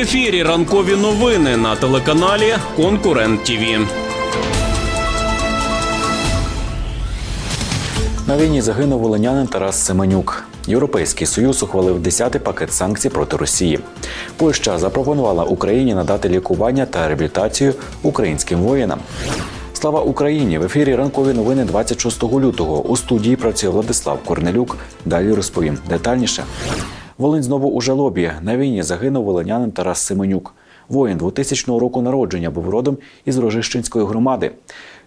ефірі ранкові новини на телеканалі Конкурент ТІВІ. На війні загинув волинянин Тарас Семенюк. Європейський союз ухвалив 10-й пакет санкцій проти Росії. Польща запропонувала Україні надати лікування та реабілітацію українським воїнам. Слава Україні! В ефірі ранкові новини 26 лютого. У студії працює Владислав Корнелюк. Далі розповім детальніше. Волинь знову у жалобі. На війні загинув волинянин Тарас Семенюк. Воїн 2000 року народження був родом із Рожищенської громади.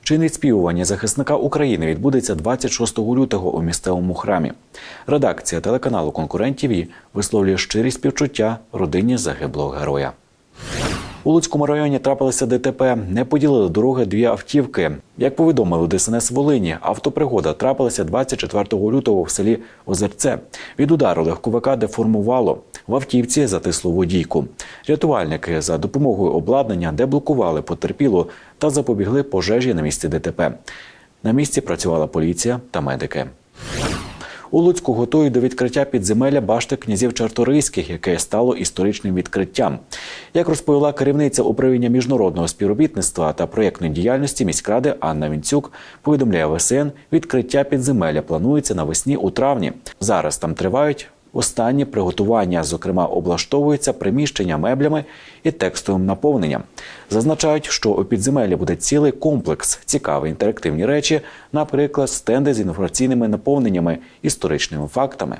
Чинить співування захисника України відбудеться 26 лютого у місцевому храмі. Редакція телеканалу Конкурент ТІВІ висловлює щирі співчуття родині загиблого героя. У Луцькому районі трапилося ДТП. Не поділили дороги дві автівки. Як повідомили ДСНС Волині, автопригода трапилася 24 лютого в селі Озерце. Від удару легковика деформувало. В автівці затисло водійку. Рятувальники за допомогою обладнання деблокували потерпілу та запобігли пожежі на місці ДТП. На місці працювала поліція та медики. У Луцьку готують до відкриття підземелля башти князів Чарторийських, яке стало історичним відкриттям. Як розповіла керівниця управління міжнародного співробітництва та проєктної діяльності міськради Анна Вінцюк, повідомляє ВСН, відкриття підземелля планується навесні у травні. Зараз там тривають. Останні приготування, зокрема, облаштовуються приміщення меблями і текстовим наповненням. Зазначають, що у підземеллі буде цілий комплекс цікаві інтерактивні речі, наприклад, стенди з інформаційними наповненнями, історичними фактами.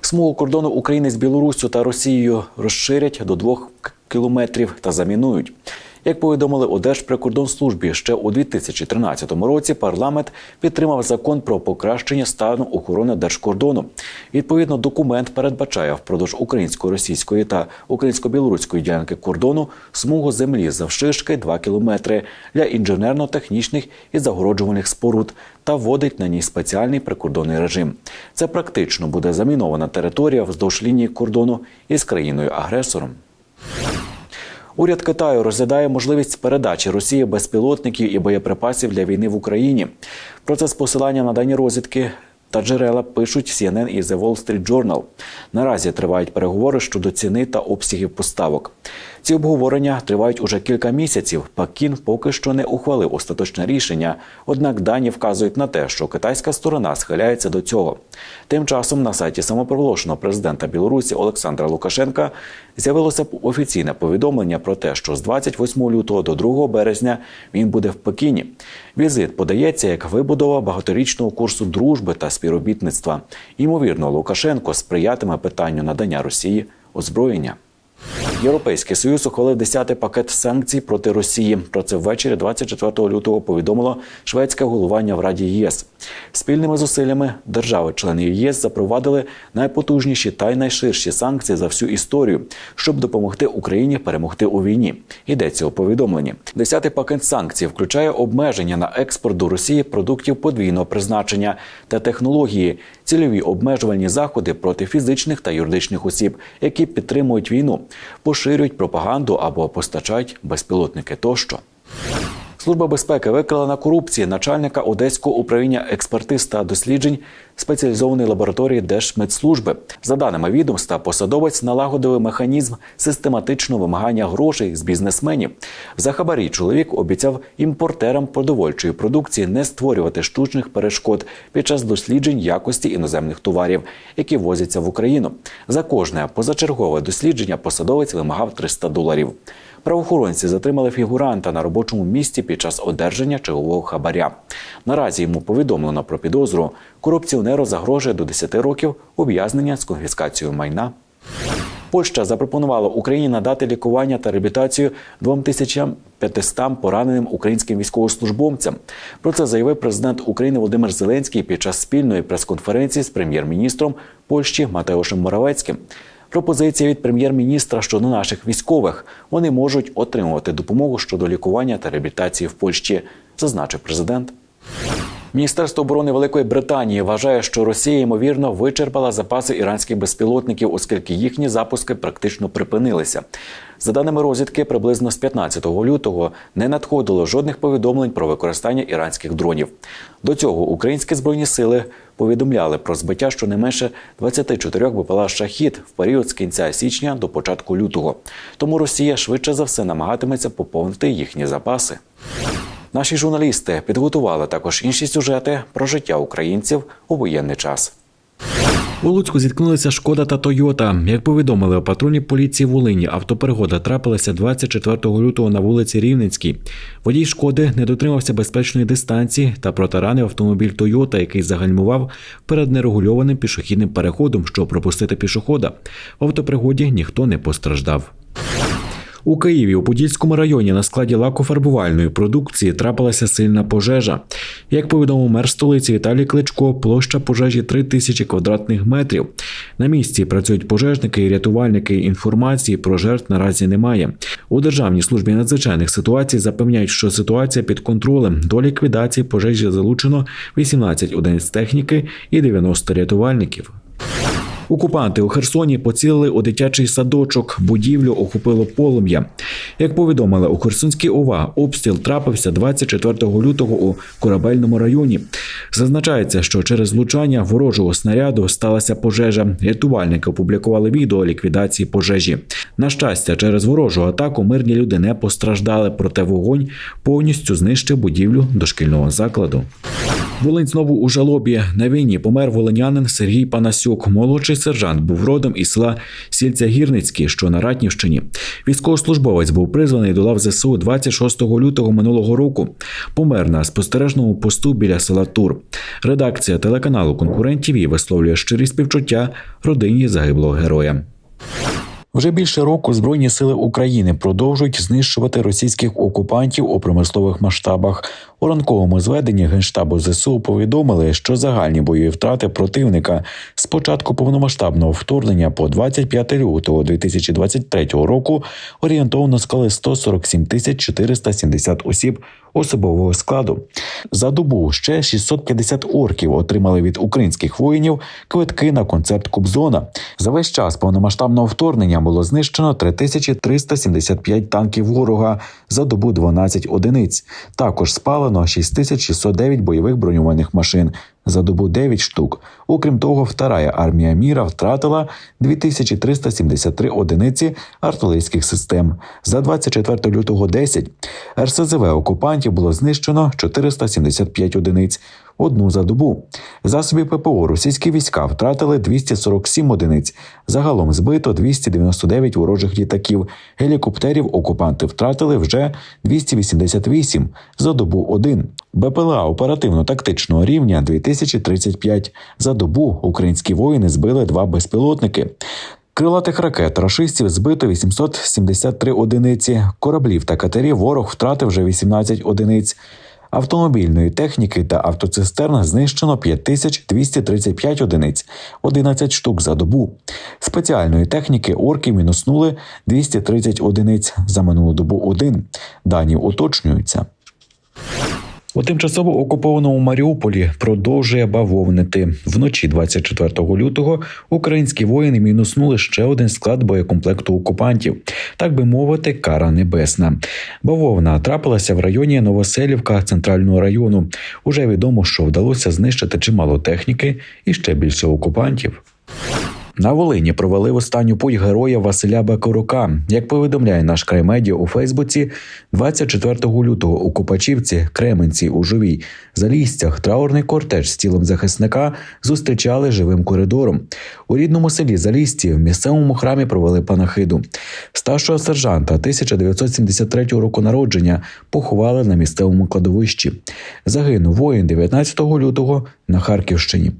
Смугу кордону України з Білоруссю та Росією розширять до двох кілометрів та замінують. Як повідомили у Держприкордонслужбі, ще у 2013 році парламент підтримав закон про покращення стану охорони держкордону. Відповідно, документ передбачає впродовж українсько-російської та українсько-білоруської ділянки кордону смугу землі завширшки 2 кілометри для інженерно-технічних і загороджувальних споруд та вводить на ній спеціальний прикордонний режим. Це практично буде замінована територія вздовж лінії кордону із країною-агресором. Уряд Китаю розглядає можливість передачі Росії безпілотників і боєприпасів для війни в Україні. Про це з посилання на дані розвідки та джерела пишуть CNN і The Wall Street Journal. Наразі тривають переговори щодо ціни та обсягів поставок. Ці обговорення тривають уже кілька місяців. Пекін поки що не ухвалив остаточне рішення. Однак дані вказують на те, що китайська сторона схиляється до цього. Тим часом на сайті самопроголошеного президента Білорусі Олександра Лукашенка з'явилося офіційне повідомлення про те, що з 28 лютого до 2 березня він буде в Пекіні. Візит подається як вибудова багаторічного курсу дружби та співробітництва. Ймовірно, Лукашенко сприятиме питанню надання Росії озброєння. Європейський союз ухвалив 10-й пакет санкцій проти Росії. Про це ввечері 24 лютого повідомило шведське головування в Раді ЄС. Спільними зусиллями держави-члени ЄС запровадили найпотужніші та й найширші санкції за всю історію, щоб допомогти Україні перемогти у війні. Йдеться у повідомленні. 10-й пакет санкцій включає обмеження на експорт до Росії продуктів подвійного призначення та технології, цільові обмежувальні заходи проти фізичних та юридичних осіб, які підтримують війну, поширюють пропаганду або постачають безпілотники тощо. Служба безпеки викрила на корупції начальника Одеського управління експертиз та досліджень спеціалізованої лабораторії Держмедслужби. За даними відомства, посадовець налагодив механізм систематичного вимагання грошей з бізнесменів. За хабарі чоловік обіцяв імпортерам продовольчої продукції не створювати штучних перешкод під час досліджень якості іноземних товарів, які возяться в Україну. За кожне позачергове дослідження посадовець вимагав 300 доларів. Правоохоронці затримали фігуранта на робочому місці під час одержання чергового хабаря. Наразі йому повідомлено про підозру. Корупціонеру загрожує до 10 років ув'язнення з конфіскацією майна. Польща запропонувала Україні надати лікування та реабілітацію 2500 пораненим українським військовослужбовцям. Про це заявив президент України Володимир Зеленський під час спільної прес-конференції з прем'єр-міністром Польщі Матеушем Моравецьким. Пропозиція від прем'єр-міністра щодо наших військових. Вони можуть отримувати допомогу щодо лікування та реабілітації в Польщі, зазначив президент. Міністерство оборони Великої Британії вважає, що Росія ймовірно вичерпала запаси іранських безпілотників, оскільки їхні запуски практично припинилися. За даними розвідки, приблизно з 15 лютого не надходило жодних повідомлень про використання іранських дронів. До цього українські збройні сили повідомляли про збиття щонайменше 24 БПЛА «Шахід» в період з кінця січня до початку лютого. Тому Росія швидше за все намагатиметься поповнити їхні запаси. Наші журналісти підготували також інші сюжети про життя українців у воєнний час. У Луцьку зіткнулися Шкода та Тойота. Як повідомили у патрульній поліції Волині, автоперегода трапилася 24 лютого на вулиці Рівненській. Водій шкоди не дотримався безпечної дистанції та протаранив автомобіль Тойота, який загальмував перед нерегульованим пішохідним переходом, щоб пропустити пішохода. В автопригоді ніхто не постраждав. У Києві у Подільському районі на складі лакофарбувальної продукції трапилася сильна пожежа. Як повідомив мер столиці Віталій Кличко, площа пожежі 3 тисячі квадратних метрів. На місці працюють пожежники і рятувальники. Інформації про жертв наразі немає. У Державній службі надзвичайних ситуацій запевняють, що ситуація під контролем. До ліквідації пожежі залучено 18 одиниць техніки і 90 рятувальників. Окупанти у Херсоні поцілили у дитячий садочок. Будівлю охопило полум'я. Як повідомили у Херсонській ОВА, обстріл трапився 24 лютого у корабельному районі. Зазначається, що через влучання ворожого снаряду сталася пожежа. Рятувальники опублікували відео ліквідації пожежі. На щастя, через ворожу атаку мирні люди не постраждали, проте вогонь повністю знищив будівлю дошкільного закладу. Волинь знову у жалобі на війні помер волинянин Сергій Панасюк. Молодший сержант був родом із села Сільця Гірницьке, що на Ратнівщині. Військовослужбовець був призваний до лав ЗСУ 26 лютого минулого року. Помер на спостережному посту біля села Тур. Редакція телеканалу конкурентів висловлює щирі співчуття родині загиблого героя. Вже більше року Збройні сили України продовжують знищувати російських окупантів у промислових масштабах. У ранковому зведенні генштабу ЗСУ повідомили, що загальні бойові втрати противника з початку повномасштабного вторгнення по 25 лютого 2023 року орієнтовно склали 147 тисяч 470 осіб особового складу. За добу ще 650 орків отримали від українських воїнів квитки на концерт Кубзона. За весь час повномасштабного вторгнення було знищено 3375 танків ворога за добу 12 одиниць. Також спалено 6609 бойових броньованих машин. За добу 9 штук. Окрім того, вторая армія міра втратила 2373 одиниці артилерійських систем. За 24 лютого 10 РСЗВ окупантів було знищено 475 одиниць. Одну за добу. Засоби ППО російські війська втратили 247 одиниць. Загалом збито 299 ворожих літаків. Гелікоптерів окупанти втратили вже 288 за добу один. БПЛА оперативно-тактичного рівня 2035. За добу українські воїни збили два безпілотники. Крилатих ракет рашистів збито 873 одиниці. Кораблів та катерів ворог втратив вже 18 одиниць. Автомобільної техніки та автоцистерн знищено 5235 одиниць, 11 штук за добу. Спеціальної техніки орки мінуснули 230 одиниць за минулу добу один. Дані уточнюються. У тимчасово окупованому Маріуполі продовжує бавовнити. Вночі 24 лютого українські воїни мінуснули ще один склад боєкомплекту окупантів, так би мовити, кара небесна. Бавовна трапилася в районі Новоселівка центрального району. Уже відомо, що вдалося знищити чимало техніки і ще більше окупантів. На Волині провели в останню путь героя Василя Бакурука. Як повідомляє наш край медіа у Фейсбуці, 24 лютого у Копачівці, Кременці, у Жовій, Залістях траурний кортеж з тілом захисника зустрічали живим коридором. У рідному селі Залісті в місцевому храмі провели панахиду. Старшого сержанта 1973 року народження поховали на місцевому кладовищі. Загинув воїн 19 лютого на Харківщині.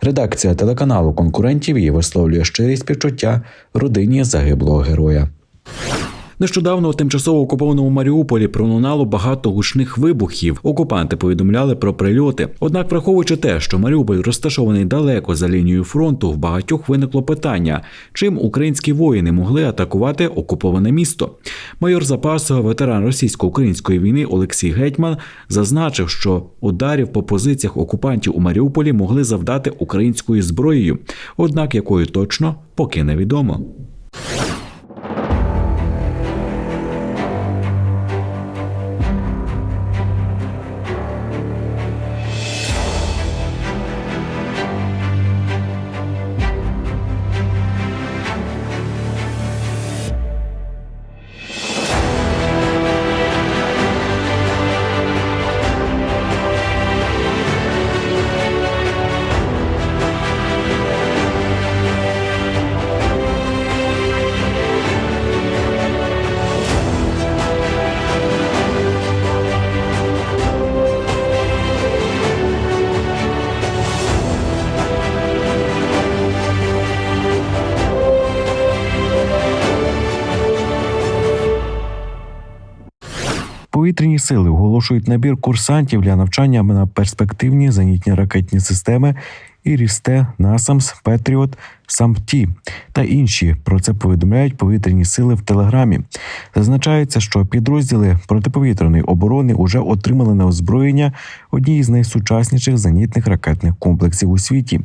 Редакція телеканалу конкурентів і висловлює щирі співчуття родині загиблого героя. Нещодавно у тимчасово окупованому Маріуполі пролунало багато гучних вибухів. Окупанти повідомляли про прильоти. Однак, враховуючи те, що Маріуполь розташований далеко за лінією фронту, в багатьох виникло питання, чим українські воїни могли атакувати окуповане місто. Майор запасу, ветеран російсько-української війни Олексій Гетьман зазначив, що ударів по позиціях окупантів у Маріуполі могли завдати українською зброєю, однак якою точно поки невідомо. Повітряні сили оголошують набір курсантів для навчання на перспективні зенітні ракетні системи. Ірісте, Насамс, Петріот, Самті та інші. Про це повідомляють повітряні сили в телеграмі. Зазначається, що підрозділи протиповітряної оборони уже отримали на озброєння одні з найсучасніших зенітних ракетних комплексів у світі.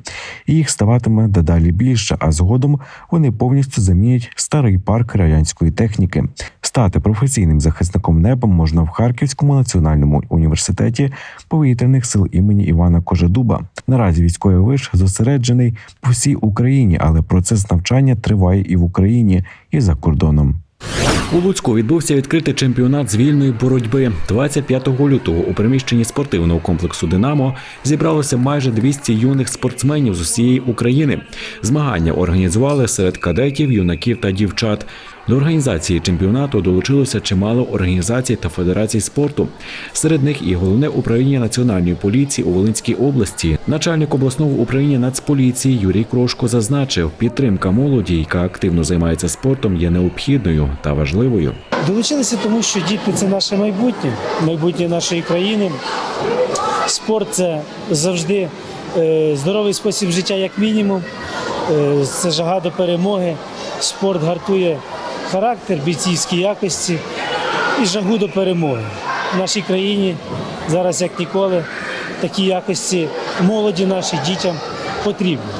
Їх ставатиме дедалі більше, а згодом вони повністю замінять старий парк радянської техніки. Стати професійним захисником неба можна в Харківському національному університеті повітряних сил імені Івана Кожедуба. Наразі військовий виш зосереджений по всій Україні, але процес навчання триває і в Україні, і за кордоном. У Луцьку відбувся відкритий чемпіонат з вільної боротьби. 25 лютого у приміщенні спортивного комплексу Динамо зібралося майже 200 юних спортсменів з усієї України. Змагання організували серед кадетів, юнаків та дівчат. До організації чемпіонату долучилося чимало організацій та федерацій спорту. Серед них і головне управління національної поліції у Волинській області. Начальник обласного управління Нацполіції Юрій Крошко зазначив, підтримка молоді, яка активно займається спортом, є необхідною та важливою. Долучилися, тому що діти це наше майбутнє, майбутнє нашої країни. Спорт це завжди е, здоровий спосіб життя, як мінімум. Е, Це жага до перемоги. Спорт гартує характер, бійцівські якості і жагу до перемоги. В нашій країні зараз, як ніколи, такі якості молоді наші дітям потрібні.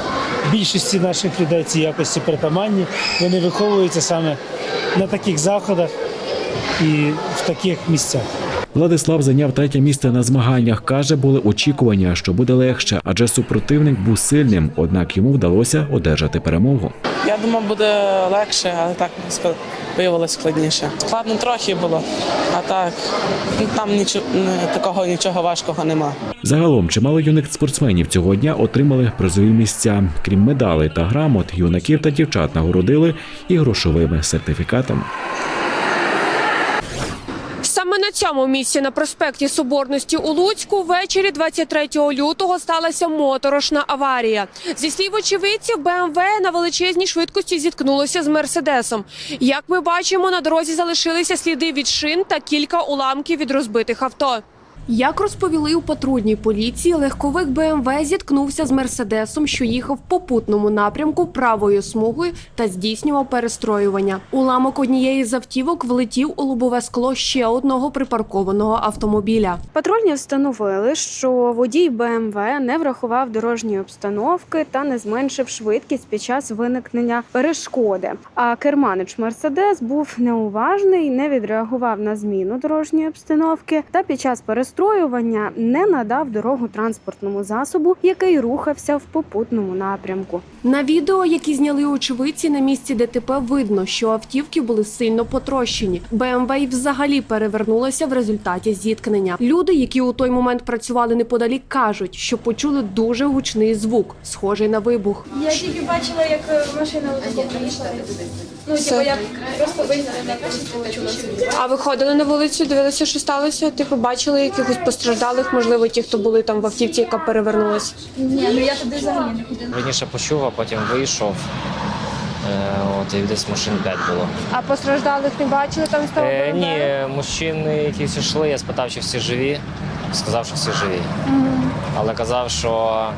Більшості наших людей ці якості притаманні, вони виховуються саме на таких заходах і в таких місцях. Владислав зайняв третє місце на змаганнях. каже, були очікування, що буде легше, адже супротивник був сильним. Однак йому вдалося одержати перемогу. Я думав, буде легше, але так виявилось складніше. Складно трохи було, а так там нічого такого нічого важкого нема. Загалом чимало юних спортсменів цього дня отримали призові місця. Крім медалей та грамот, юнаків та дівчат нагородили і грошовими сертифікатами. На цьому місці на проспекті Соборності у Луцьку ввечері 23 лютого сталася моторошна аварія. Зі слів очевидців, БМВ на величезній швидкості зіткнулося з мерседесом. Як ми бачимо, на дорозі залишилися сліди від шин та кілька уламків від розбитих авто. Як розповіли у патрульній поліції, легковик БМВ зіткнувся з мерседесом, що їхав в попутному напрямку правою смугою та здійснював перестроювання. Уламок однієї з автівок влетів у лобове скло ще одного припаркованого автомобіля. Патрульні встановили, що водій БМВ не врахував дорожньої обстановки та не зменшив швидкість під час виникнення перешкоди. А керманич Мерседес був неуважний, не відреагував на зміну дорожньої обстановки та під час перестроювання не надав дорогу транспортному засобу, який рухався в попутному напрямку. На відео, які зняли очевидці на місці ДТП, видно, що автівки були сильно потрощені. БМВ й взагалі перевернулася в результаті зіткнення. Люди, які у той момент працювали неподалік, кажуть, що почули дуже гучний звук, схожий на вибух. Я тільки бачила, як е, машина отако приїхала. Ну, типу, я просто якось почула звук. А ви ходили на вулицю, дивилися, що сталося? Типу, бачили якихось постраждалих, можливо, ті, хто були там в автівці, яка перевернулася. Ні, ну я туди взагалі не ходила. Раніше почув, а потім вийшов. От, і десь машин 5 було. А постраждалих не бачили там з того Е, ні, мужчини якісь йшли, я спитав, чи всі живі. Сказав, що всі живі. Але казав, що е,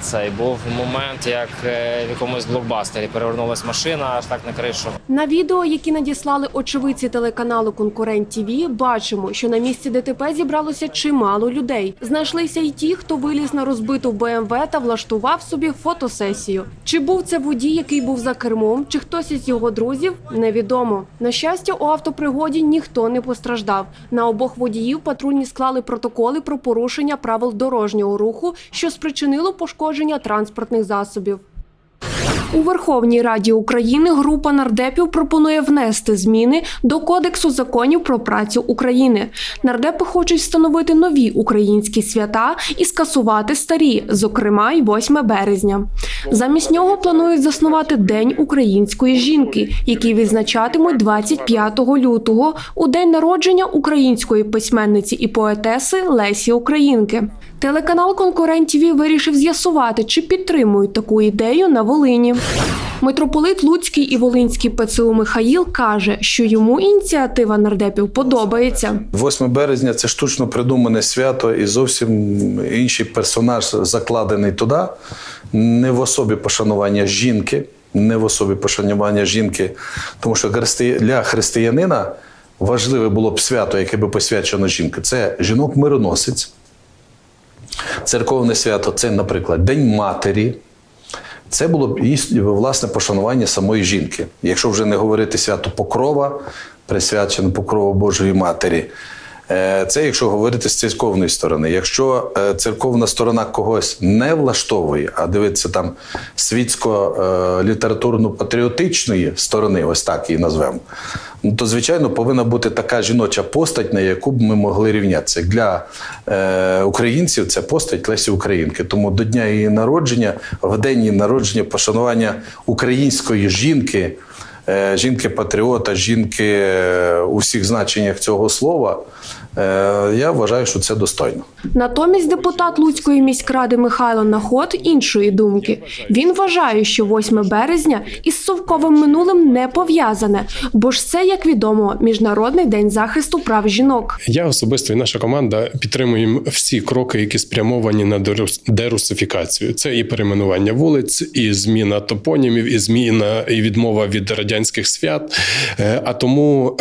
цей був момент, як е, в якомусь блокбастері перевернулась машина аж так на кришу. На відео, які надіслали очевидці телеканалу Конкурент ТІВІ, бачимо, що на місці ДТП зібралося чимало людей. Знайшлися й ті, хто виліз на розбиту БМВ та влаштував собі фотосесію. Чи був це водій, який був за кермом, чи хтось із його друзів, невідомо. На щастя, у автопригоді ніхто не постраждав. На обох водіїв патрульні склали протоколи про порушення правил дорожнього руху, що спричинило пошкодження транспортних засобів. У Верховній Раді України група нардепів пропонує внести зміни до Кодексу законів про працю України. Нардепи хочуть встановити нові українські свята і скасувати старі, зокрема й 8 березня. Замість нього планують заснувати День української жінки, який відзначатимуть 25 лютого у день народження української письменниці і поетеси Лесі Українки. Телеканал Конкурент ТІВІ вирішив з'ясувати, чи підтримують таку ідею на Волині. Митрополит Луцький і Волинський ПЦУ Михаїл каже, що йому ініціатива нардепів подобається. 8 березня це штучно придумане свято, і зовсім інший персонаж закладений туди, не в особі пошанування жінки, не в особі пошанування жінки, тому що для християнина важливе було б свято, яке би посвячено жінки. Це жінок-мироносець. Церковне свято це, наприклад, День Матері. Це було б і, власне пошанування самої жінки. Якщо вже не говорити свято Покрова, присвячено Покрову Божої Матері. Е, Це якщо говорити з церковної сторони. Якщо е, церковна сторона когось не влаштовує, а дивиться там світсько-літературно-патріотичної сторони, ось так її назвемо, то звичайно повинна бути така жіноча постать, на яку б ми могли рівнятися. Для е, українців це постать Лесі Українки. Тому до дня її народження, в день її народження, пошанування української жінки. е, Жінки-патріота, жінки е, у всіх значеннях цього слова, я вважаю, що це достойно. Натомість депутат Луцької міськради Михайло Наход іншої думки. Він вважає, що 8 березня із совковим минулим не пов'язане, бо ж це, як відомо, міжнародний день захисту прав жінок. Я особисто і наша команда підтримуємо всі кроки, які спрямовані на дерус- дерусифікацію. Це і перейменування вулиць, і зміна топонімів, і зміна і відмова від радянських свят. Е, А тому.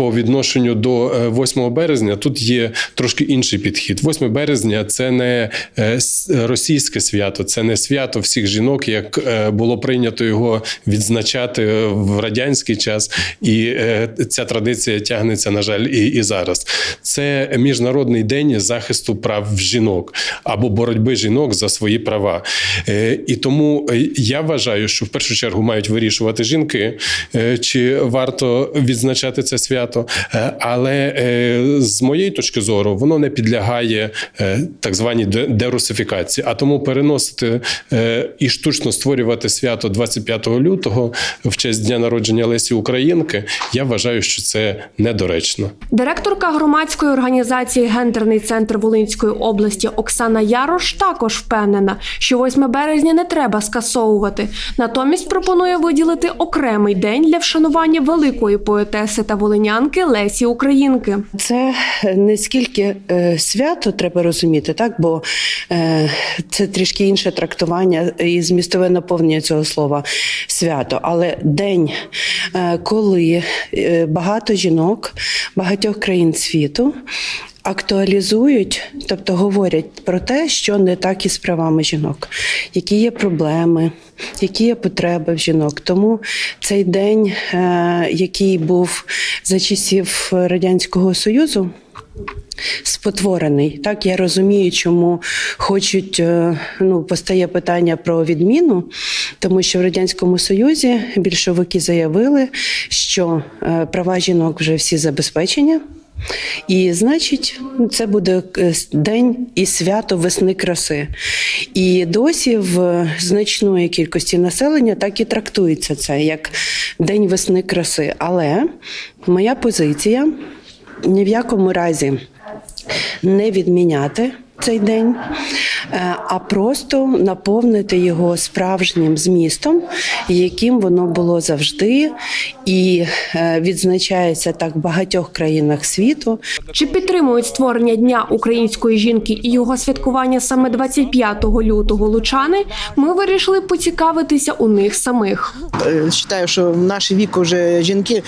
Е, По відношенню до е, 8 березня тут є трошки інший підхід. 8 березня це не е, російське свято, це не свято всіх жінок, як е, було прийнято його відзначати в радянський час, і е, ця традиція тягнеться, на жаль, і, і зараз. Це міжнародний день захисту прав жінок або боротьби жінок за свої права. Е, І тому е, я вважаю, що в першу чергу мають вирішувати жінки, е, чи варто відзначати це свято. Е, Але е, з моєї точки зору воно не підлягає е, так званій де- дерусифікації. А тому переносити і штучно створювати свято 25 лютого в честь дня народження Лесі Українки. Я вважаю, що це недоречно. Директорка громадської організації Гендерний центр Волинської області Оксана Ярош також впевнена, що 8 березня не треба скасовувати. Натомість пропонує виділити окремий день для вшанування великої поетеси та волинянки Лесі Українки. Це не скільки е, свято треба розуміти, так бо е, це трішки інше трактування і змістове наповнення цього слова свято. Але день, е, коли багато жінок багатьох країн світу. Актуалізують, тобто говорять про те, що не так із правами жінок, які є проблеми, які є потреби в жінок. Тому цей день, е, який був за часів Радянського Союзу, спотворений. Так я розумію, чому хочуть е, ну постає питання про відміну, тому що в радянському союзі більшовики заявили, що е, права жінок вже всі забезпечені. І значить, це буде е, день і свято весни краси. І досі в значної кількості населення так і трактується це як День весни краси. Але моя позиція ні в якому разі не відміняти цей день, е, а просто наповнити його справжнім змістом, яким воно було завжди, і е, відзначається так в багатьох країнах світу. Чи підтримують створення Дня української жінки і його святкування саме 25 лютого лучани? Ми вирішили поцікавитися у них самих. Е, Вважаю, що в наш вік вже жінки.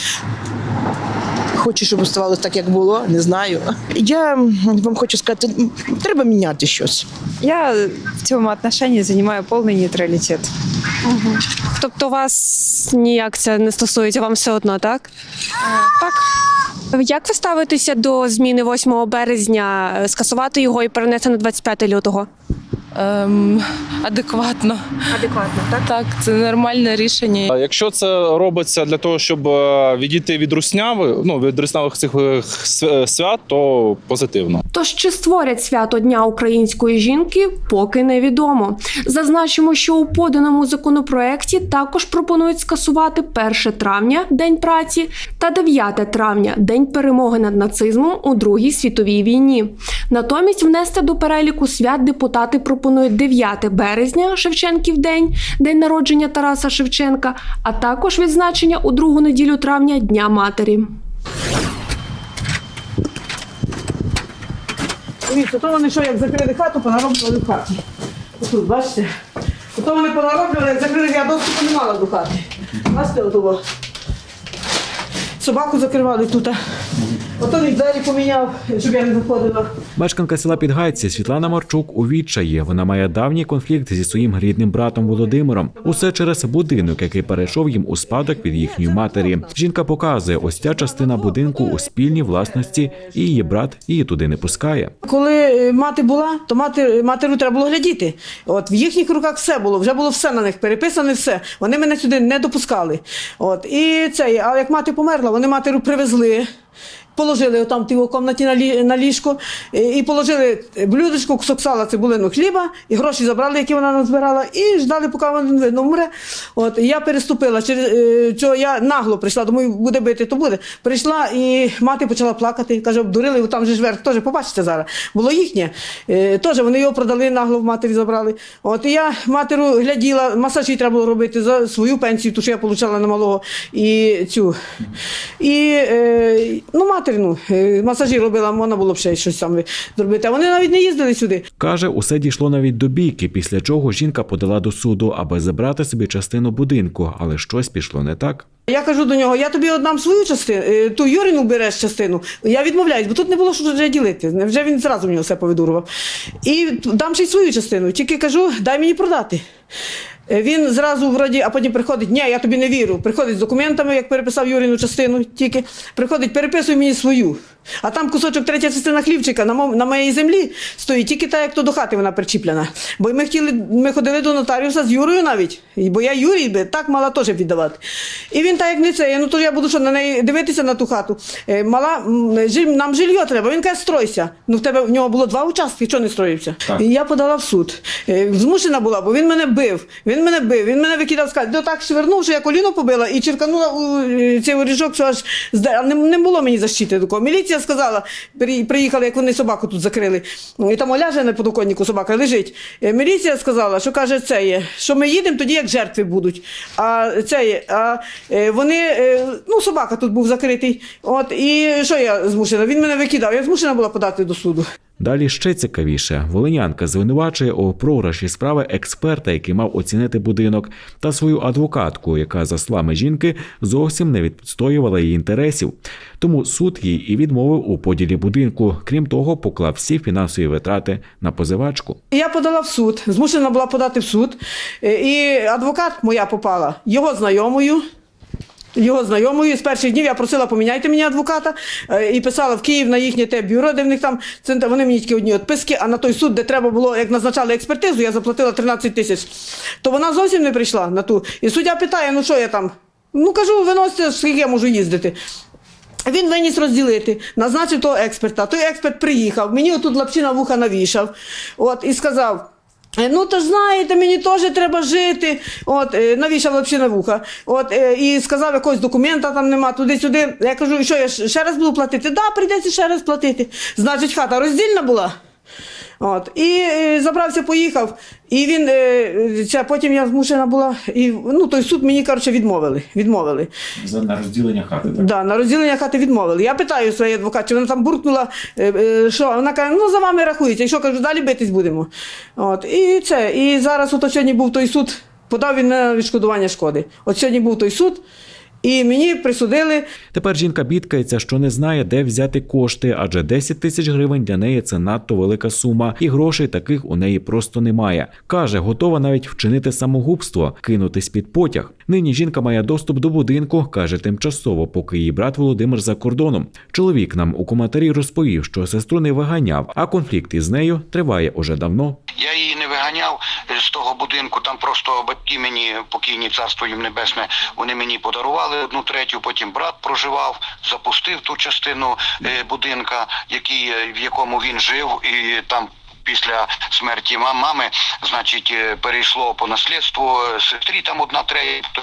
Хочу, щоб ставалося так, як було, не знаю. Я вам хочу сказати, треба міняти щось. Я в цьому отношении занимаю повний нейтралітет. Тобто вас ніяк це не стосується, вам все одно, так? Так, Як ви ставитеся до зміни 8 березня, скасувати його і перенести на 25 лютого? Ем, адекватно. Адекватно, так? Так, це нормальне рішення. А Якщо це робиться для того, щоб е, відійти від русняви, ну від руснявих цих е, св- свят, то позитивно. Тож чи створять свято Дня української жінки, поки невідомо. Зазначимо, що у поданому законопроекті також пропонують скасувати 1 травня День праці та 9 травня День перемоги над нацизмом у Другій світовій війні. Натомість внести до переліку свят депутати пропонують 9 березня Шевченків день, день народження Тараса Шевченка, а також відзначення у другу неділю травня Дня матері. Дивіться, то вони що, як закрили хату, понароблювали в хаті. Тут, бачите? То вони понароблювали, як закрили я доступу не мала до хати. Бачите, отого. Собаку закривали тут. Ото він двері поміняв, щоб я не заходила. Мешканка села Підгайці Світлана Марчук у відчаї. Вона має давній конфлікт зі своїм рідним братом Володимиром. Усе через будинок, який перейшов їм у спадок від їхньої матері. Жінка показує, ось ця частина будинку у спільній власності, і її брат її туди не пускає. Коли е, мати була, то мати, матеру треба було глядіти. От в їхніх руках все було, вже було все на них переписане, все. Вони мене сюди не допускали. От і це, а як мати померла, вони матеру привезли. Положили там в кімнаті на, лі, на ліжко е, і положили блюдечко, кусок сала, цибулину хліба, і гроші забрали, які вона назбирала, і ждали, поки вона видно вмре. От я переступила через е, що я нагло прийшла, думаю, буде бити, то буде. Прийшла і мати почала плакати. Каже, обдурили, там же ж верх теж побачите зараз. Було їхнє. Е, теж вони його продали, нагло в матері забрали. От і я матеру гляділа, масажі треба було робити за свою пенсію, ту, що я отримала на малого, і цю. І е, ну, материну ну масажі робила, можна було б ще щось там зробити. А вони навіть не їздили сюди. Каже, усе дійшло навіть до бійки, після чого жінка подала до суду, аби забрати собі частину будинку, але щось пішло не так. Я кажу до нього, я тобі оддам свою частину, е, ту Юрину береш частину. Я відмовляюсь, бо тут не було що вже ділити. Вже він зразу мені все повидурував. І дам ще й свою частину. Тільки кажу, дай мені продати. Е, Він зразу вроді, а потім приходить, ні, я тобі не вірю. Приходить з документами, як переписав Юрину частину, тільки приходить, переписуй мені свою. А там кусочок третя частина хлівчика на, мо- на моїй землі стоїть, тільки так, як то до хати вона причіплена. Бо ми хотіли, ми ходили до нотаріуса з Юрою навіть, і- бо я Юрій би так мала теж віддавати. І він так як не це, ну то я буду що на неї дивитися на ту хату. Е, Мала, м, нам жилье треба. Він каже, стройся. Ну в тебе в нього було два участки, чого не строївся? І я подала в суд. Е, Змушена була, бо він мене бив. Він мене бив, він мене викидав з хати. Так швернув, що я коліно побила і черканула у е, цей оріжок, що аж зде- а не, не було мені защити такого. Міліція сказала, приїхала, як вони собаку тут закрили. Ну, І там оляже на подоконнику собака лежить. Е, Міліція сказала, що каже, це є, що ми їдемо тоді, як жертви будуть. А це є, а е, вони, е, ну, собака тут був закритий. От, і що я змушена? Він мене викидав, я змушена була подати до суду. Далі ще цікавіше. Волинянка звинувачує у програші справи експерта, який мав оцінити будинок, та свою адвокатку, яка, за словами жінки, зовсім не відстоювала її інтересів. Тому суд їй і відмовив у поділі будинку. Крім того, поклав всі фінансові витрати на позивачку. Я подала в суд, змушена була подати в суд. Е, І адвокат моя попала його знайомою. Його знайомою з перших днів я просила поміняйте мені адвоката е, і писала в Київ на їхнє те бюро, де в них там центр. Вони мені тільки одні відписки, а на той суд, де треба було, як назначали експертизу, я заплатила 13 тисяч. То вона зовсім не прийшла на ту. І суддя питає: ну що я там? Ну кажу, виносите, скільки я можу їздити. Він виніс розділити, назначив того експерта. Той експерт приїхав, мені отут лапчина вуха навішав. От, і сказав. «Е, Ну, то знаєте, мені теж треба жити. От, е, навішав лапші на вуха. От, е, і сказав, якогось документа там нема, туди-сюди. Я кажу, що я ще раз буду платити? Да, прийдеться ще раз платити. Значить, хата роздільна була. От. І е, забрався, поїхав. І він е, це, потім я змушена була. І, ну, той суд мені коротше, відмовили. відмовили. на розділення хати. Да, на розділення хати відмовили. Я питаю своєї адвокат, чи вона там буркнула, е, що вона каже, ну за вами рахується. І що кажу, далі битись будемо. От. І це. І зараз от сьогодні був той суд, подав він на відшкодування шкоди. От сьогодні був той суд, і мені присудили Тепер жінка бідкається, що не знає, де взяти кошти, адже 10 тисяч гривень для неї це надто велика сума, і грошей таких у неї просто немає. Каже, готова навіть вчинити самогубство, кинутись під потяг. Нині жінка має доступ до будинку, каже тимчасово, поки її брат Володимир за кордоном. Чоловік нам у коментарі розповів, що сестру не виганяв, а конфлікт із нею триває уже давно. Я її не виганяв з того будинку. Там просто батьки мені покійні царство їм небесне. Вони мені подарували одну третю. Потім брат проживав, запустив ту частину е, будинка, який е, в якому він жив, і там. Після смерті ма- мами, значить, е, перейшло по наслідству е, сестрі там одна третя.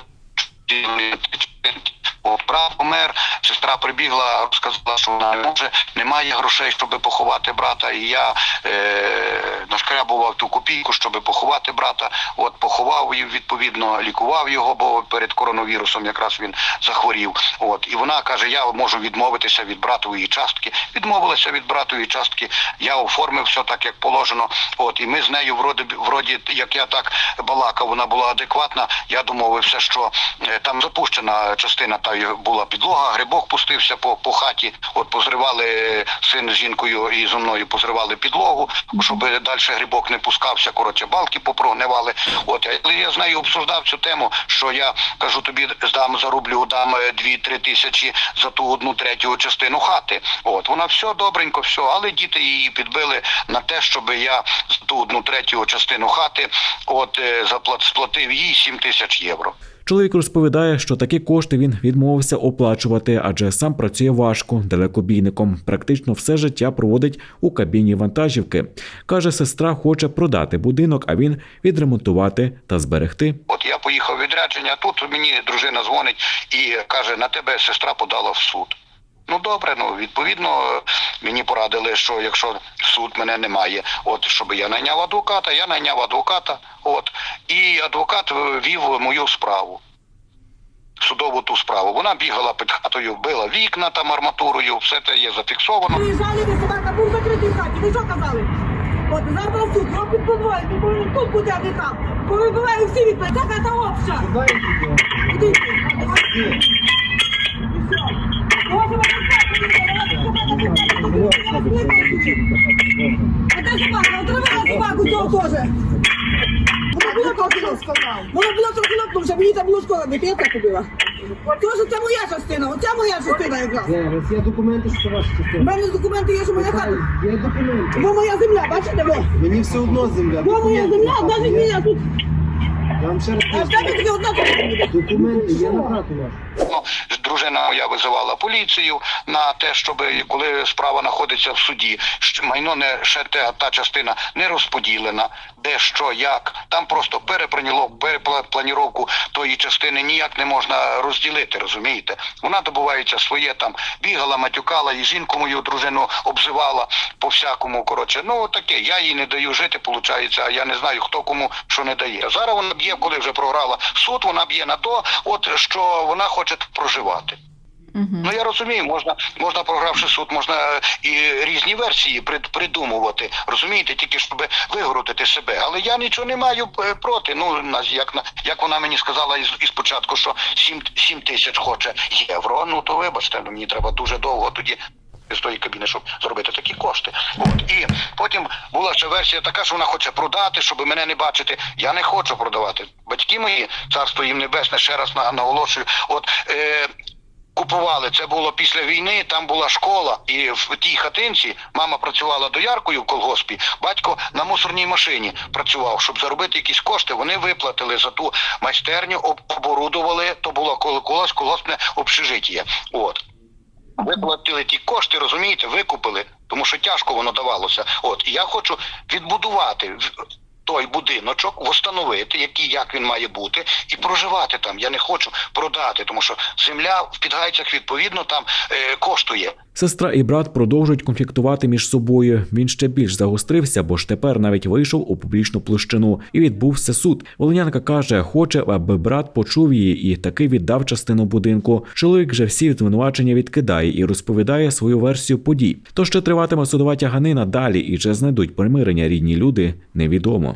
Брат помер, сестра прибігла, розказала, що вона не може, немає грошей, щоб поховати брата. І я е, нашкрябував ту копійку, щоб поховати брата. От поховав і відповідно лікував його, бо перед коронавірусом якраз він захворів. От і вона каже: Я можу відмовитися від братової частки. Відмовилася від братової частки. Я оформив все так, як положено. От і ми з нею вроді, вроді, як я так балакав, вона була адекватна. Я домовився, що е, там запущена частина та була підлога, грибок пустився по, по хаті. От позривали е, син з жінкою і зі мною позривали підлогу, щоб далі грибок не пускався. Коротше, балки попрогнивали. От але я з нею обсуждав цю тему, що я кажу, тобі здам зароблю, дам 2-3 тисячі за ту одну третю частину хати. От вона все добренько, все, але діти її підбили на те, щоб я за ту одну третю частину хати, от е, заплат сплатив їй 7 тисяч євро. Чоловік розповідає, що такі кошти він відмовився оплачувати, адже сам працює важко, далекобійником. Практично все життя проводить у кабіні вантажівки. Каже, сестра хоче продати будинок, а він відремонтувати та зберегти. От я поїхав відрядження. Тут мені дружина дзвонить і каже: на тебе сестра подала в суд. Ну добре, ну відповідно мені порадили, що якщо суд мене немає, от щоб я найняв адвоката, я найняв адвоката. От і адвокат е, вів мою справу. Судову ту справу. Вона бігала під хатою, била вікна там арматурою, все це є зафіксовано. Приїжджали, ви собака був закритий в хаті. Ви що казали? От завтра суд, під подвоє, тут бути, а не там. Повибиваю всі відповіді. Це хата обща. Сказав. Воно було трохи лопнув, що мені там було школа, я так убила. Тож це моя частина, оця моя частина якраз. Зараз є документи, що це ваша У частина. мене документи є, що моя хата. Є документи. Бо моя земля, бачите, во? Мені все одно земля. Бо моя земля, навіть мені тут. Я вам ще раз А в тебе тільки одна буде. Документи є на хату вашу. Дружина моя визивала поліцію на те, щоб коли справа знаходиться в суді, майно не ще те, та частина не розподілена, де що, як. Там просто перепланіло- перепланіровку тої частини ніяк не можна розділити, розумієте? Вона добувається своє там, бігала, матюкала, і жінку мою дружину обзивала по всякому. Коротше, ну таке. Я їй не даю жити, виходить, а я не знаю, хто кому що не дає. Зараз вона б'є, коли вже програла суд, вона б'є на то, от що вона хоче тут проживати. Ну я розумію, можна, можна програвши суд, можна е, і різні версії прид- придумувати, розумієте, тільки щоб вигородити себе. Але я нічого не маю е, проти. Ну нас як на як вона мені сказала із, із початку, що 7, 7 тисяч хоче євро. Ну то вибачте, ну мені треба дуже довго тоді. З тої кабіни, щоб зробити такі кошти. От і потім була ще версія така, що вона хоче продати, щоб мене не бачити. Я не хочу продавати. Батьки мої, царство їм небесне, ще раз на- наголошую. От е, купували. Це було після війни. Там була школа, і в тій хатинці мама працювала дояркою в колгоспі. Батько на мусорній машині працював, щоб заробити якісь кошти. Вони виплатили за ту майстерню, оборудували. То було коли колись колгоспне общежиття. От. Виплатили ті кошти, розумієте, викупили, тому що тяжко воно давалося. От і я хочу відбудувати той будиночок, встановити, який як він має бути, і проживати там. Я не хочу продати, тому що земля в підгайцях відповідно там е, коштує. Сестра і брат продовжують конфліктувати між собою. Він ще більш загострився, бо ж тепер навіть вийшов у публічну площину і відбувся суд. Волинянка каже, хоче, аби брат почув її і таки віддав частину будинку. Чоловік же всі звинувачення відкидає і розповідає свою версію подій. То ще триватиме судова тяганина далі, і чи знайдуть примирення рідні люди, невідомо.